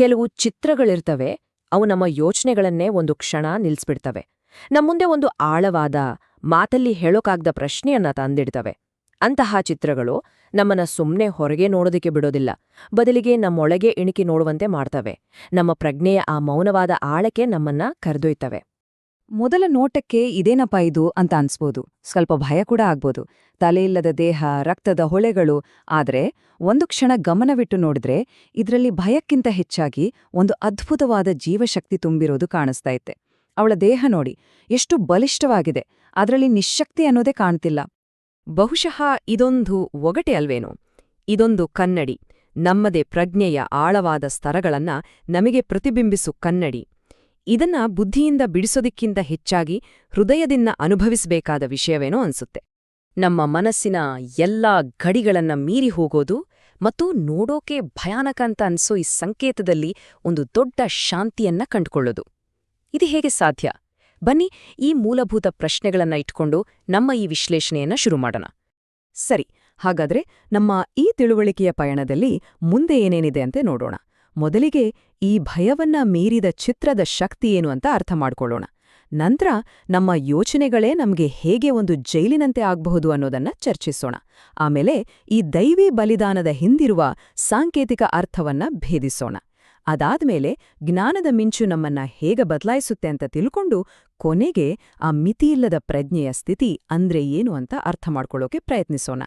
ಕೆಲವು ಚಿತ್ರಗಳಿರ್ತವೆ, ಅವು ನಮ್ಮ ಯೋಚನೆಗಳನ್ನೇ ಒಂದು ಕ್ಷಣ ನಿಲ್ಸ್ಬಿಡ್ತವೆ. ನಮ್ಮುಂದೆ ಒಂದು ಆಳವಾದ, ಮಾತಲ್ಲಿ ಹೇಳೋಕಾಗ್ದ ಪ್ರಶ್ನೆಯನ್ನ ತಂದಿಡ್ತವೆ. ಅಂತಹ ಚಿತ್ರಗಳು ನಮ್ಮನ್ನ ಸುಮ್ಮನೆ ಹೊರಗೆ ನೋಡೋದಕ್ಕೆ ಬಿಡೋದಿಲ್ಲ. ಬದಲಿಗೆ ನಮ್ಮೊಳಗೆ ಇಣಿಕಿ ನೋಡುವಂತೆ ಮಾಡ್ತವೆ. ನಮ್ಮ ಪ್ರಜ್ಞೆಯ ಆ ಮೌನವಾದ ಆಳಕ್ಕೆ ನಮ್ಮನ್ನ ಕರೆದೊಯ್ತವೆ. ಮೊದಲ ನೋಟಕ್ಕೆ ಇದೇನಪ್ಪ ಇದು ಅಂತ ಅನ್ಸ್ಬೋದು. ಸ್ವಲ್ಪ ಭಯ ಕೂಡ ಆಗ್ಬೋದು. ತಲೆಯಿಲ್ಲದ ದೇಹ, ರಕ್ತದ ಹೊಳೆಗಳು. ಆದ್ರೆ ಒಂದು ಕ್ಷಣ ಗಮನವಿಟ್ಟು ನೋಡಿದ್ರೆ ಇದರಲ್ಲಿ ಭಯಕ್ಕಿಂತ ಹೆಚ್ಚಾಗಿ ಒಂದು ಅದ್ಭುತವಾದ ಜೀವಶಕ್ತಿ ತುಂಬಿರೋದು ಕಾಣಿಸ್ತಾ ಇತ್ತೆ. ಅವಳ ದೇಹ ನೋಡಿ, ಎಷ್ಟು ಬಲಿಷ್ಠವಾಗಿದೆ. ಅದರಲ್ಲಿ ನಿಶ್ಶಕ್ತಿ ಅನ್ನೋದೇ ಕಾಣ್ತಿಲ್ಲ. ಬಹುಶಃ ಇದೊಂದು ಒಗಟೆ ಅಲ್ವೇನೋ? ಇದೊಂದು ಕನ್ನಡಿ. ನಮ್ಮದೇ ಪ್ರಜ್ಞೆಯ ಆಳವಾದ ಸ್ತರಗಳನ್ನ ನಮಗೆ ಪ್ರತಿಬಿಂಬಿಸು ಕನ್ನಡಿ. ಇದನ್ನ ಬುದ್ಧಿಯಿಂದ ಬಿಡಿಸೋದಿಕ್ಕಿಂತ ಹೆಚ್ಚಾಗಿ ಹೃದಯದಿಂದ ಅನುಭವಿಸಬೇಕಾದ ವಿಷಯವೇನೋ ಅನ್ಸುತ್ತೆ. ನಮ್ಮ ಮನಸ್ಸಿನ ಎಲ್ಲಾ ಗಡಿಗಳನ್ನ ಮೀರಿ ಹೋಗೋದು ಮತ್ತು ನೋಡೋಕೆ ಭಯಾನಕ ಅಂತ ಅನ್ಸೋ ಈ ಸಂಕೇತದಲ್ಲಿ ಒಂದು ದೊಡ್ಡ ಶಾಂತಿಯನ್ನ ಕಂಡುಕೊಳ್ಳೋದು. ಇದು ಹೇಗೆ ಸಾಧ್ಯ? ಬನ್ನಿ ಈ ಮೂಲಭೂತ ಪ್ರಶ್ನೆಗಳನ್ನ ಇಟ್ಕೊಂಡು ನಮ್ಮ ಈ ವಿಶ್ಲೇಷಣೆಯನ್ನ ಶುರು ಮಾಡೋಣ. ಸರಿ, ಹಾಗಾದ್ರೆ ನಮ್ಮ ಈ ತಿಳುವಳಿಕೆಯ ಪಯಣದಲ್ಲಿ ಮುಂದೆ ಏನೇನಿದೆ ಅಂತ ನೋಡೋಣ. ಮೊದಲಿಗೆ ಈ ಭಯವನ್ನ ಮೀರಿದ ಚಿತ್ರದ ಶಕ್ತಿ ಏನು ಅಂತ ಅರ್ಥ ಮಾಡ್ಕೊಳ್ಳೋಣ. ನಂತರ ನಮ್ಮ ಯೋಚನೆಗಳೇ ನಮಗೆ ಹೇಗೆ ಒಂದು ಜೈಲಿನಂತೆ ಆಗಬಹುದು ಅನ್ನೋದನ್ನ ಚರ್ಚಿಸೋಣ. ಆಮೇಲೆ ಈ ದೈವಿ ಬಲಿದಾನದ ಹಿಂದಿರುವ ಸಾಂಕೇತಿಕ ಅರ್ಥವನ್ನ ಭೇದಿಸೋಣ. ಅದಾದ್ಮೇಲೆ ಜ್ಞಾನದ ಮಿಂಚು ನಮ್ಮನ್ನ ಹೇಗೆ ಬದಲಾಯಿಸುತ್ತೆ ಅಂತ ತಿಳ್ಕೊಂಡು ಕೊನೆಗೆ ಆ ಮಿತಿಯಿಲ್ಲದ ಪ್ರಜ್ಞೆಯ ಸ್ಥಿತಿ ಅಂದ್ರೆ ಏನು ಅಂತ ಅರ್ಥ ಮಾಡ್ಕೊಳ್ಳೋಕೆ ಪ್ರಯತ್ನಿಸೋಣ.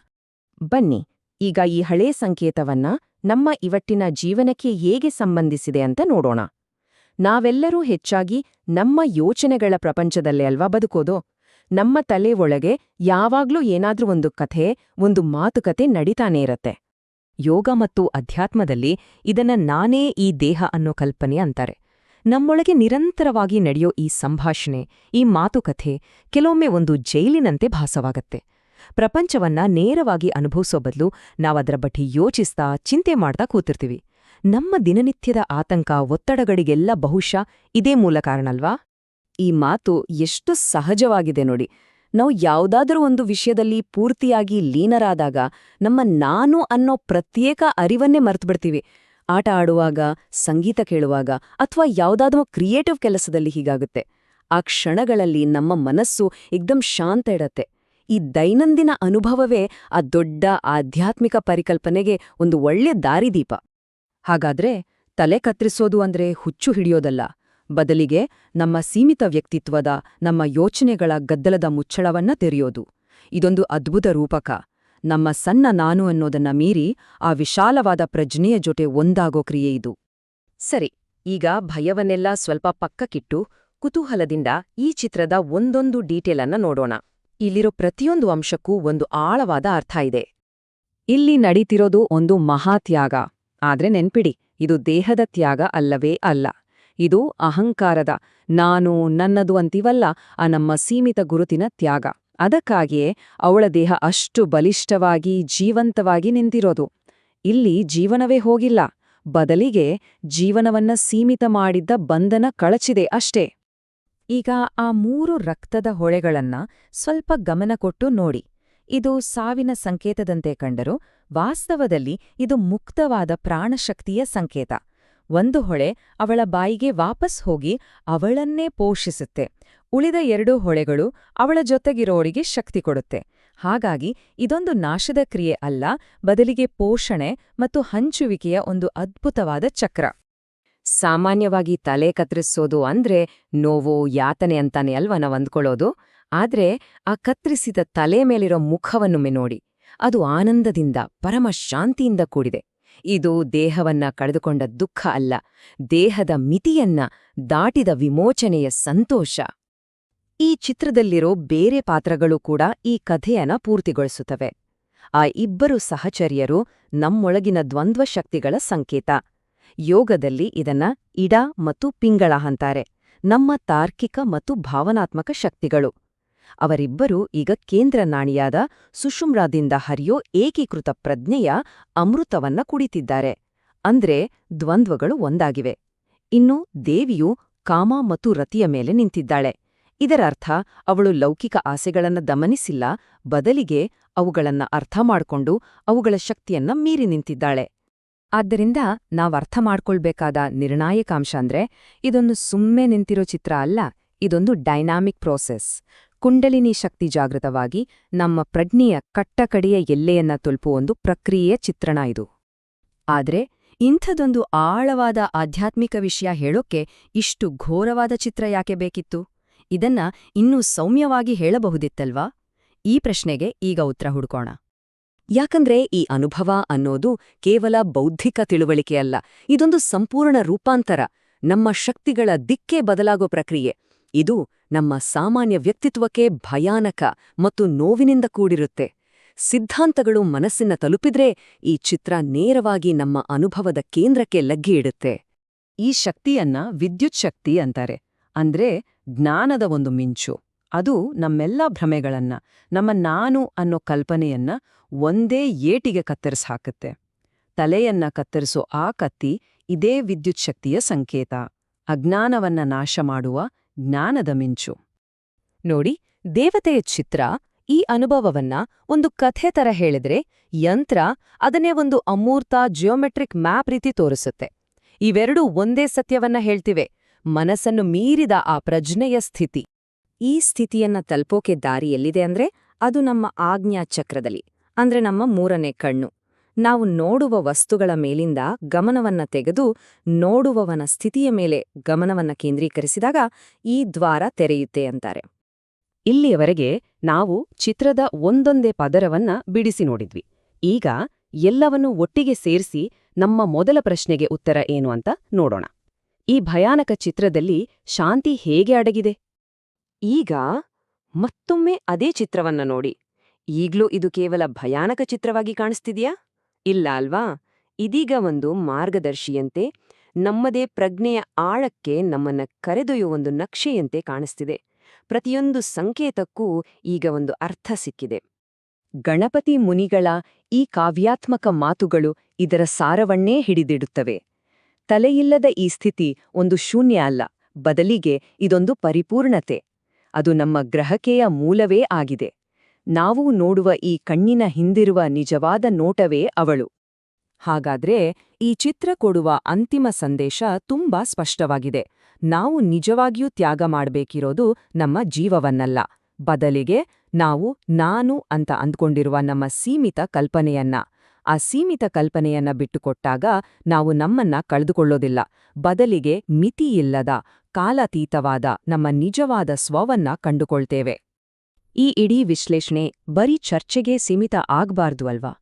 ಬನ್ನಿ, ಈಗ ಈ ಹಳೇ ಸಂಕೇತವನ್ನ ನಮ್ಮ ಇವಟ್ಟಿನ ಜೀವನಕ್ಕೆ ಹೇಗೆ ಸಂಬಂಧಿಸಿದೆ ಅಂತ ನೋಡೋಣ. ನಾವೆಲ್ಲರೂ ಹೆಚ್ಚಾಗಿ ನಮ್ಮ ಯೋಚನೆಗಳ ಪ್ರಪಂಚದಲ್ಲೇ ಅಲ್ವಾ ಬದುಕೋದು? ನಮ್ಮ ತಲೆ ಒಳಗೆ ಯಾವಾಗ್ಲೂ ಏನಾದ್ರೂ ಒಂದು ಕಥೆ, ಒಂದು ಮಾತುಕತೆ ನಡೀತಾನೇ ಇರತ್ತೆ. ಯೋಗ ಮತ್ತು ಅಧ್ಯಾತ್ಮದಲ್ಲಿ ಇದನ್ನ ನಾನೇ ಈ ದೇಹ ಅನ್ನೋ ಕಲ್ಪನೆ ಅಂತಾರೆ. ನಮ್ಮೊಳಗೆ ನಿರಂತರವಾಗಿ ನಡೆಯೋ ಈ ಸಂಭಾಷಣೆ, ಈ ಮಾತುಕಥೆ ಕೆಲವೊಮ್ಮೆ ಒಂದು ಜೈಲಿನಂತೆ ಭಾಸವಾಗತ್ತೆ. ಪ್ರಪಂಚವನ್ನ ನೇರವಾಗಿ ಅನುಭವಿಸೋ ಬದಲು ನಾವದರ ಬಗ್ಗೆ ಯೋಚಿಸ್ತಾ, ಚಿಂತೆ ಮಾಡ್ತಾ ಕೂತಿರ್ತೀವಿ. ನಮ್ಮ ದಿನನಿತ್ಯದ ಆತಂಕ, ಒತ್ತಡಗಳಿಗೆಲ್ಲ ಬಹುಶಃ ಇದೇ ಮೂಲ ಕಾರಣಲ್ವಾ ಈ ಮಾತು ಎಷ್ಟು ಸಹಜವಾಗಿದೆ ನೋಡಿ. ನಾವು ಯಾವುದಾದರೂ ಒಂದು ವಿಷಯದಲ್ಲಿ ಪೂರ್ತಿಯಾಗಿ ಲೀನರಾದಾಗ ನಮ್ಮ ನಾನು ಅನ್ನೋ ಪ್ರತ್ಯೇಕ ಅರಿವನ್ನೇ ಮರ್ತುಬಿಡ್ತೀವಿ. ಆಟ ಆಡುವಾಗ, ಸಂಗೀತ ಕೇಳುವಾಗ ಅಥವಾ ಯಾವುದಾದ್ರೂ ಕ್ರಿಯೇಟಿವ್ ಕೆಲಸದಲ್ಲಿ ಹೀಗಾಗುತ್ತೆ. ಆ ಕ್ಷಣಗಳಲ್ಲಿ ನಮ್ಮ ಮನಸ್ಸು ಎಕ್ದಂ ಶಾಂತ ಇಡತ್ತೆ ಈ ದೈನಂದಿನ ಅನುಭವವೇ ಆ ದೊಡ್ಡ ಆಧ್ಯಾತ್ಮಿಕ ಪರಿಕಲ್ಪನೆಗೆ ಒಂದು ಒಳ್ಳೆ ದಾರಿದೀಪ. ಹಾಗಾದ್ರೆ ತಲೆ ಕತ್ತರಿಸೋದು ಅಂದ್ರೆ ಹುಚ್ಚು ಹಿಡಿಯೋದಲ್ಲ. ಬದಲಿಗೆ ನಮ್ಮ ಸೀಮಿತ ವ್ಯಕ್ತಿತ್ವದ, ನಮ್ಮ ಯೋಚನೆಗಳ ಗದ್ದಲದ ಮುಚ್ಚಳವನ್ನ ತೆರೆಯೋದು. ಇದೊಂದು ಅದ್ಭುತ ರೂಪಕ. ನಮ್ಮ ಸಣ್ಣ ನಾನು ಅನ್ನೋದನ್ನ ಮೀರಿ ಆ ವಿಶಾಲವಾದ ಪ್ರಜ್ಞೆಯ ಜೊತೆ ಒಂದಾಗೋ ಕ್ರಿಯೆ ಇದು. ಸರಿ, ಈಗ ಭಯವನ್ನೆಲ್ಲ ಸ್ವಲ್ಪ ಪಕ್ಕಕ್ಕಿಟ್ಟು ಕುತೂಹಲದಿಂದ ಈ ಚಿತ್ರದ ಒಂದೊಂದು ಡೀಟೇಲನ್ನ ನೋಡೋಣ. ಇಲ್ಲಿರೋ ಪ್ರತಿಯೊಂದು ಅಂಶಕ್ಕೂ ಒಂದು ಆಳವಾದ ಅರ್ಥ ಇದೆ. ಇಲ್ಲಿ ನಡೀತಿರೋದು ಒಂದು ಮಹಾತ್ಯಾಗ ಆದ್ರೆ ನೆನ್ಪಿಡಿ, ಇದು ದೇಹದ ತ್ಯಾಗ ಅಲ್ಲವೇ ಅಲ್ಲ. ಇದು ಅಹಂಕಾರದ, ನಾನು ನನ್ನದು ಅಂತೀವಲ್ಲ, ಆ ನಮ್ಮ ಸೀಮಿತ ಗುರುತಿನ ತ್ಯಾಗ. ಅದಕ್ಕಾಗಿಯೇ ಅವಳ ದೇಹ ಅಷ್ಟು ಬಲಿಷ್ಠವಾಗಿ, ಜೀವಂತವಾಗಿ ನಿಂತಿರೋದು. ಇಲ್ಲಿ ಜೀವನವೇ ಹೋಗಿಲ್ಲ. ಬದಲಿಗೆ ಜೀವನವನ್ನ ಸೀಮಿತ ಮಾಡಿದ್ದ ಬಂಧನ ಕಳಚಿದೆ ಅಷ್ಟೇ. ಈಗ ಆ ಮೂರು ರಕ್ತದ ಹೊಳೆಗಳನ್ನ ಸ್ವಲ್ಪ ಗಮನ ಕೊಟ್ಟು ನೋಡಿ. ಇದು ಸಾವಿನ ಸಂಕೇತದಂತೆ ಕಂಡರೂ, ವಾಸ್ತವದಲ್ಲಿ ಇದು ಮುಕ್ತವಾದ ಪ್ರಾಣಶಕ್ತಿಯ ಸಂಕೇತ. ಒಂದು ಹೊಳೆ ಅವಳ ಬಾಯಿಗೆ ವಾಪಸ್ ಹೋಗಿ ಅವಳನ್ನೇ ಪೋಷಿಸುತ್ತೆ. ಉಳಿದ ಎರಡು ಹೊಳೆಗಳು ಅವಳ ಜೊತೆಗಿರೋರಿಗೆ ಶಕ್ತಿ ಕೊಡುತ್ತೆ. ಹಾಗಾಗಿ ಇದೊಂದು ನಾಶದ ಕ್ರಿಯೆ ಅಲ್ಲ, ಬದಲಿಗೆ ಪೋಷಣೆ ಮತ್ತು ಹಂಚುವಿಕೆಯ ಒಂದು ಅದ್ಭುತವಾದ ಚಕ್ರ. ಸಾಮಾನ್ಯವಾಗಿ ತಲೆ ಕತ್ತರಿಸೋದು ಅಂದ್ರೆ ನೋವು, ಯಾತನೆ ಅಂತಾನೆ ಅಲ್ವಾ ನಾವು ಅಂದ್ಕೊಳ್ಳೋದು? ಆದ್ರೆ ಆ ಕತ್ತರಿಸಿದ ತಲೆ ಮೇಲಿರೋ ಮುಖವನ್ನೊಮ್ಮೆ ನೋಡಿ, ಅದು ಆನಂದದಿಂದ, ಪರಮ ಶಾಂತಿಯಿಂದ ಕೂಡಿದೆ. ಇದು ದೇಹವನ್ನ ಕಳೆದುಕೊಂಡ ದುಃಖ ಅಲ್ಲ, ದೇಹದ ಮಿತಿಯನ್ನ ದಾಟಿದ ವಿಮೋಚನೆಯ ಸಂತೋಷ. ಈ ಚಿತ್ರದಲ್ಲಿರೋ ಬೇರೆ ಪಾತ್ರಗಳು ಕೂಡ ಈ ಕಥೆಯನ್ನ ಪೂರ್ತಿಗೊಳಿಸುತ್ತವೆ. ಆ ಇಬ್ಬರು ಸಹಚರ್ಯರು ನಮ್ಮೊಳಗಿನ ದ್ವಂದ್ವ ಶಕ್ತಿಗಳ ಸಂಕೇತ. ಯೋಗದಲ್ಲಿ ಇದನ್ನ ಇಡ ಮತ್ತು ಪಿಂಗಳ ಅಂತಾರೆ. ನಮ್ಮ ತಾರ್ಕಿಕ ಮತ್ತು ಭಾವನಾತ್ಮಕ ಶಕ್ತಿಗಳು. ಅವರಿಬ್ಬರೂ ಈಗ ಕೇಂದ್ರ ನಾಣಿಯಾದ ಸುಷುಮ್ರಾದಿಂದ ಹರಿಯೋ ಏಕೀಕೃತ ಪ್ರಜ್ಞೆಯ ಅಮೃತವನ್ನ ಕುಡಿತಿದ್ದಾರೆ. ಅಂದ್ರೆ ದ್ವಂದ್ವಗಳು ಒಂದಾಗಿವೆ. ಇನ್ನು ದೇವಿಯು ಕಾಮ ಮತ್ತು ರತಿಯ ಮೇಲೆ ನಿಂತಿದ್ದಾಳೆ. ಇದರರ್ಥ, ಅವಳು ಲೌಕಿಕ ಆಸೆಗಳನ್ನ ದಮನಿಸಿಲ್ಲ, ಬದಲಿಗೆ ಅವುಗಳನ್ನ ಅರ್ಥ ಮಾಡ್ಕೊಂಡು ಅವುಗಳ ಶಕ್ತಿಯನ್ನ ಮೀರಿ ನಿಂತಿದ್ದಾಳೆ. ಆದ್ದರಿಂದ ನಾವು ಅರ್ಥ ಮಾಡ್ಕೊಳ್ಬೇಕಾದ ನಿರ್ಣಾಯಕಾಂಶ ಅಂದ್ರೆ ಇದೊಂದು ಸುಮ್ಮನೆ ನಿಂತಿರೋ ಚಿತ್ರ ಅಲ್ಲ, ಇದೊಂದು ಡೈನಾಮಿಕ್ ಪ್ರೋಸೆಸ್. ಕುಂಡಲಿನಿ ಶಕ್ತಿ ಜಾಗೃತವಾಗಿ ನಮ್ಮ ಪ್ರಜ್ಞೆಯ ಕಟ್ಟಕಡೆಯ ಎಲ್ಲೆಯನ್ನ ತಲುಪುವ ಒಂದು ಪ್ರಕ್ರಿಯೆಯ ಚಿತ್ರಣ ಇದು. ಆದರೆ ಇಂಥದೊಂದು ಆಳವಾದ ಆಧ್ಯಾತ್ಮಿಕ ವಿಷಯ ಹೇಳೋಕ್ಕೆ ಇಷ್ಟು ಘೋರವಾದ ಚಿತ್ರ ಯಾಕೆ ಬೇಕಿತ್ತು? ಇದನ್ನ ಇನ್ನೂ ಸೌಮ್ಯವಾಗಿ ಹೇಳಬಹುದಿತ್ತಲ್ವಾ? ಈ ಪ್ರಶ್ನೆಗೆ ಈಗ ಉತ್ತರ ಹುಡ್ಕೋಣ. ಯಾಕಂದ್ರೆ ಈ ಅನುಭವ ಅನ್ನೋದು ಕೇವಲ ಬೌದ್ಧಿಕ ತಿಳುವಳಿಕೆಯಲ್ಲ ಇದೊಂದು ಸಂಪೂರ್ಣ ರೂಪಾಂತರ, ನಮ್ಮ ಶಕ್ತಿಗಳ ದಿಕ್ಕೇ ಬದಲಾಗೋ ಪ್ರಕ್ರಿಯೆ. ಇದು ನಮ್ಮ ಸಾಮಾನ್ಯ ವ್ಯಕ್ತಿತ್ವಕ್ಕೆ ಭಯಾನಕ ಮತ್ತು ನೋವಿನಿಂದ ಕೂಡಿರುತ್ತೆ. ಸಿದ್ಧಾಂತಗಳು ಮನಸ್ಸಿನ ತಲುಪಿದ್ರೆ ಈ ಚಿತ್ರ ನೇರವಾಗಿ ನಮ್ಮ ಅನುಭವದ ಕೇಂದ್ರಕ್ಕೆ ಲಗ್ಗಿ ಇಡುತ್ತೆ. ಈ ಶಕ್ತಿಯನ್ನ ವಿದ್ಯುತ್ ಶಕ್ತಿ ಅಂತಾರೆ, ಅಂದ್ರೆ ಜ್ಞಾನದ ಒಂದು ಮಿಂಚು. ಅದು ನಮ್ಮೆಲ್ಲ ಭ್ರಮೆಗಳನ್ನ, ನಮ್ಮ ನಾನು ಅನ್ನೋ ಕಲ್ಪನೆಯನ್ನ ಒಂದೇ ಏಟಿಗೆ ಕತ್ತರಿಸ್ ಹಾಕುತ್ತೆ ತಲೆಯನ್ನ ಕತ್ತರಿಸೋ ಆ ಕತ್ತಿ ಇದೇ ವಿದ್ಯುತ್ ಶಕ್ತಿಯ ಸಂಕೇತ. ಅಜ್ಞಾನವನ್ನ ನಾಶ ಮಾಡುವ ಜ್ಞಾನದ ಮಿಂಚು. ನೋಡಿ, ದೇವತೆಯ ಚಿತ್ರ ಈ ಅನುಭವವನ್ನ ಒಂದು ಕಥೆ ತರ ಹೇಳಿದ್ರೆ ಯಂತ್ರ ಅದನ್ನೇ ಒಂದು ಅಮೂರ್ತ ಜಿಯೋಮೆಟ್ರಿಕ್ ಮ್ಯಾಪ್ ರೀತಿ ತೋರಿಸುತ್ತೆ. ಇವೆರಡೂ ಒಂದೇ ಸತ್ಯವನ್ನ ಹೇಳ್ತಿವೆ. ಮನಸ್ಸನ್ನು ಮೀರಿದ ಆ ಪ್ರಜ್ಞೆಯ ಸ್ಥಿತಿ. ಈ ಸ್ಥಿತಿಯನ್ನ ತಲುಪೋಕೆ ದಾರಿ ಎಲ್ಲಿದೆ ಅಂದ್ರೆ ಅದು ನಮ್ಮ ಆಜ್ಞಾ ಚಕ್ರದಲ್ಲಿ, ಅಂದ್ರೆ ನಮ್ಮ ಮೂರನೇ ಕಣ್ಣು. ನಾವು ನೋಡುವ ವಸ್ತುಗಳ ಮೇಲಿಂದ ಗಮನವನ್ನ ತೆಗೆದು ನೋಡುವವನ ಸ್ಥಿತಿಯ ಮೇಲೆ ಗಮನವನ್ನ ಕೇಂದ್ರೀಕರಿಸಿದಾಗ ಈ ದ್ವಾರ ತೆರೆಯುತ್ತೆ ಅಂತಾರೆ. ಇಲ್ಲಿಯವರೆಗೆ ನಾವು ಚಿತ್ರದ ಒಂದೊಂದೇ ಪದರವನ್ನ ಬಿಡಿಸಿ ನೋಡಿದ್ವಿ. ಈಗ ಎಲ್ಲವನ್ನೂ ಒಟ್ಟಿಗೆ ಸೇರಿಸಿ ನಮ್ಮ ಮೊದಲ ಪ್ರಶ್ನೆಗೆ ಉತ್ತರ ಏನು ಅಂತ ನೋಡೋಣ. ಈ ಭಯಾನಕ ಚಿತ್ರದಲ್ಲಿ ಶಾಂತಿ ಹೇಗೆ ಅಡಗಿದೆ? ಈಗ ಮತ್ತೊಮ್ಮೆ ಅದೇ ಚಿತ್ರವನ್ನ ನೋಡಿ. ಈಗ್ಲೂ ಇದು ಕೇವಲ ಭಯಾನಕ ಚಿತ್ರವಾಗಿ ಕಾಣಿಸ್ತಿದ್ಯಾ? ಇಲ್ಲ ಅಲ್ವಾ? ಇದೀಗ ಒಂದು ಮಾರ್ಗದರ್ಶಿಯಂತೆ, ನಮ್ಮದೇ ಪ್ರಜ್ಞೆಯ ಆಳಕ್ಕೆ ನಮ್ಮನ್ನ ಕರೆದೊಯ್ಯುವ ಒಂದು ನಕ್ಷೆಯಂತೆ ಕಾಣಿಸ್ತಿದೆ. ಪ್ರತಿಯೊಂದು ಸಂಕೇತಕ್ಕೂ ಈಗ ಒಂದು ಅರ್ಥ ಸಿಕ್ಕಿದೆ. ಗಣಪತಿ ಮುನಿಗಳ ಈ ಕಾವ್ಯಾತ್ಮಕ ಮಾತುಗಳು ಇದರ ಸಾರವನ್ನೇ ಹಿಡಿದಿಡುತ್ತವೆ. ತಲೆಯಿಲ್ಲದ ಈ ಸ್ಥಿತಿ ಒಂದು ಶೂನ್ಯ ಅಲ್ಲ, ಬದಲಿಗೆ ಇದೊಂದು ಪರಿಪೂರ್ಣತೆ. ಅದು ನಮ್ಮ ಗ್ರಹಕೆಯ ಮೂಲವೇ ಆಗಿದೆ. ನಾವು ನೋಡುವ ಈ ಕಣ್ಣಿನ ಹಿಂದಿರುವ ನಿಜವಾದ ನೋಟವೇ ಅವಳು. ಹಾಗಾದ್ರೆ ಈ ಚಿತ್ರ ಕೊಡುವ ಅಂತಿಮ ಸಂದೇಶ ತುಂಬಾ ಸ್ಪಷ್ಟವಾಗಿದೆ. ನಾವು ನಿಜವಾಗಿಯೂ ತ್ಯಾಗ ಮಾಡಬೇಕಿರೋದು ನಮ್ಮ ಜೀವವನ್ನಲ್ಲ. ಬದಲಿಗೆ ನಾವು ನಾನು ಅಂತ ಅಂದ್ಕೊಂಡಿರುವ ನಮ್ಮ ಸೀಮಿತ ಕಲ್ಪನೆಯನ್ನ. ಆ ಸೀಮಿತ ಕಲ್ಪನೆಯನ್ನ ಬಿಟ್ಟುಕೊಟ್ಟಾಗ ನಾವು ನಮ್ಮನ್ನ ಕಳೆದುಕೊಳ್ಳೋದಿಲ್ಲ. ಬದಲಿಗೆ ಮಿತಿಯಿಲ್ಲದ ಕಾಲಾತೀತವಾದ ನಮ್ಮ ನಿಜವಾದ ಸ್ವವನ್ನ ಕಂಡುಕೊಳ್ತೇವೆ. ಈ ಇಡೀ ವಿಶ್ಲೇಷಣೆ ಬರೀ ಚರ್ಚೆಗೆ ಸೀಮಿತ ಆಗ್ಬಾರ್ದು ಅಲ್ವಾ?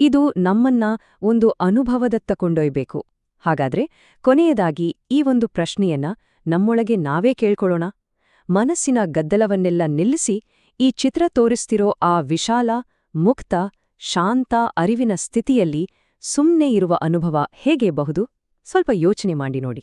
ಇದು ನಮ್ಮನ್ನ ಒಂದು ಅನುಭವದತ್ತ ಕೊಂಡೊಯ್ಬೇಕು. ಹಾಗಾದ್ರೆ ಕೊನೆಯದಾಗಿ ಈ ಒಂದು ಪ್ರಶ್ನೆಯನ್ನ ನಮ್ಮೊಳಗೆ ನಾವೇ ಕೇಳ್ಕೊಳ್ಳೋಣ? ಮನಸ್ಸಿನ ಗದ್ದಲವನ್ನೆಲ್ಲ ನಿಲ್ಲಿಸಿ ಈ ಚಿತ್ರ ತೋರಿಸ್ತಿರೋ ಆ ವಿಶಾಲ, ಮುಕ್ತ, ಶಾಂತ ಅರಿವಿನ ಸ್ಥಿತಿಯಲ್ಲಿ ಸುಮ್ನೆ ಇರುವ ಅನುಭವ ಹೇಗೆ ಬಹುದು? ಸ್ವಲ್ಪ ಯೋಚನೆ ಮಾಡಿ ನೋಡಿ.